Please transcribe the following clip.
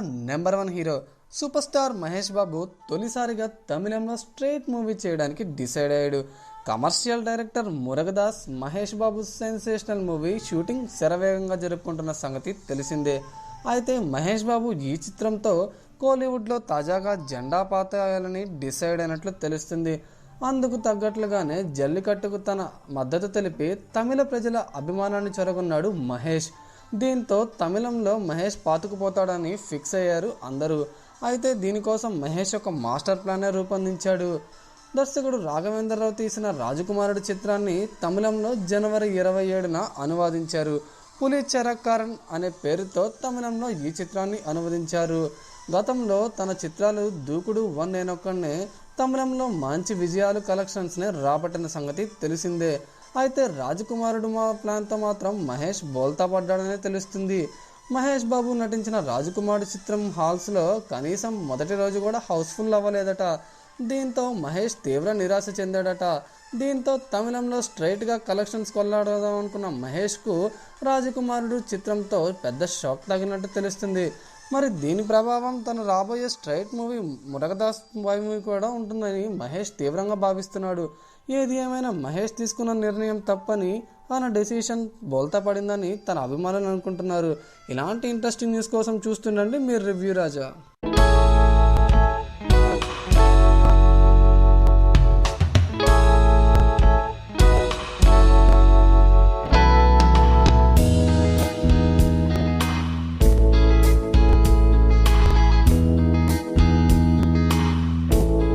Number one hero super star Mahesh Babu తొలిసారిగా తమిళంలో straight movie చేయడానికి డిసైడ్ అయ్యాడు. Commercial director Murugadoss Mahesh Babu sensational movie shooting శరవేగంగా జరుపుకుంటున్న సంగతి తెలిసిందే. అయితే మహేష్ బాబు ఈ చిత్రంతో కోలీవుడ్లో తాజాగా జెండా పాతాయాలని డిసైడ్ అయినట్లు తెలుస్తుంది. అందుకు తగ్గట్లుగానే జల్లికట్టుకు తన మద్దతు తెలిపి తమిళ ప్రజల అభిమానాన్ని చొరగొన్నాడు మహేష్. దీంతో తమిళంలో మహేష్ పాతుకుపోతాడని ఫిక్స్ అయ్యారు అందరూ. అయితే దీనికోసం మహేష్ ఒక మాస్టర్ ప్లానే రూపొందించాడు. దర్శకుడు రాఘవేంద్రరావు తీసిన రాజకుమారుడు చిత్రాన్ని తమిళంలో జనవరి ఇరవై ఏడున అనువాదించారు. పులి చరక్కారన్ అనే పేరుతో తమిళంలో ఈ చిత్రాన్ని అనువదించారు. గతంలో తన చిత్రాలు దూకుడు వన్ నేనొక్కనే తమిళంలో మంచి విజయాలు కలెక్షన్స్ని రాబట్టిన సంగతి తెలిసిందే. అయితే రాజకుమారుడు మా ప్లాన్తో మాత్రం మహేష్ బోల్తా పడ్డాడనే తెలుస్తుంది. మహేష్ బాబు నటించిన రాజకుమారుడు చిత్రం హాల్స్లో కనీసం మొదటి రోజు కూడా హౌస్ఫుల్ అవ్వలేదట. దీంతో మహేష్ తీవ్ర నిరాశ చెందాడట. దీంతో తమిళంలో స్ట్రైట్గా కలెక్షన్స్ కొల్లాడదాం అనుకున్న మహేష్కు రాజకుమారుడు చిత్రంతో పెద్ద షాక్ తగినట్టు తెలుస్తుంది. మరి దీని ప్రభావం తను రాబోయే స్ట్రైట్ మూవీ మురగదాస్ మూవీ కూడా ఉంటుందని మహేష్ తీవ్రంగా భావిస్తున్నాడు. ఏది ఏమైనా మహేష్ తీసుకున్న నిర్ణయం తప్పని తన డెసిషన్ బోల్తా పడిందని తన అభిమానులు అనుకుంటున్నారు. ఇలాంటి ఇంట్రెస్టింగ్ న్యూస్ కోసం చూస్తుండండి మీరు రివ్యూ రాజా.